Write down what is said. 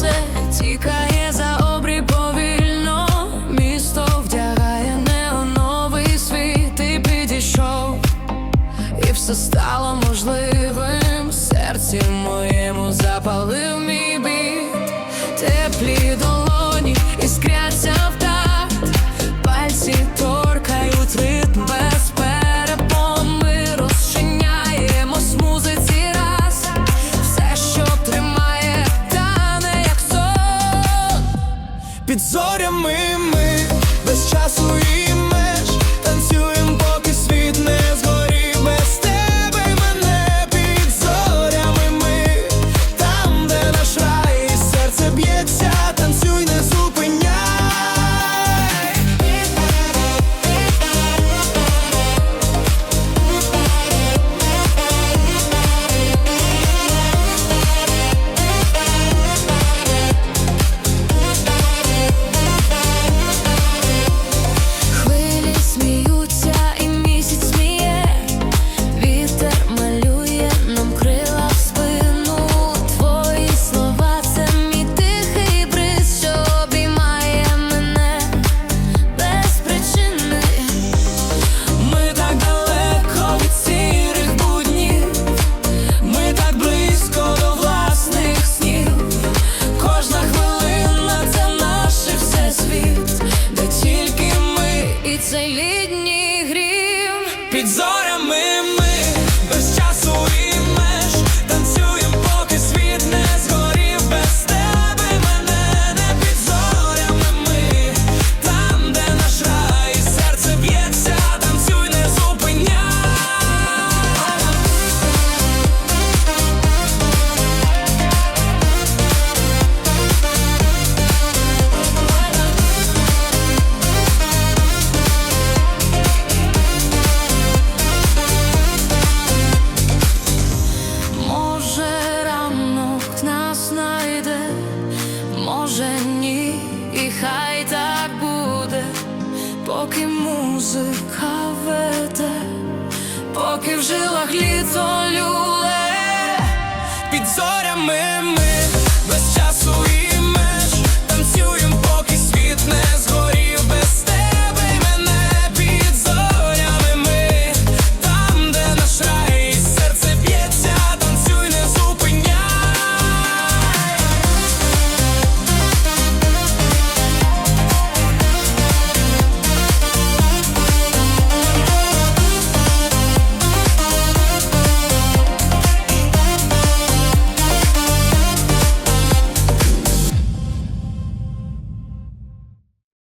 сонце тікає за обрій повільно, місто вдягає неоновий світ Ти підійшов, і все стало можливим. Серці моєму запалив мій зорями ми без часу і. рідні грім. Під може ні, і хай так буде, поки музика веде, поки в жилах літо люле. Під зорями ми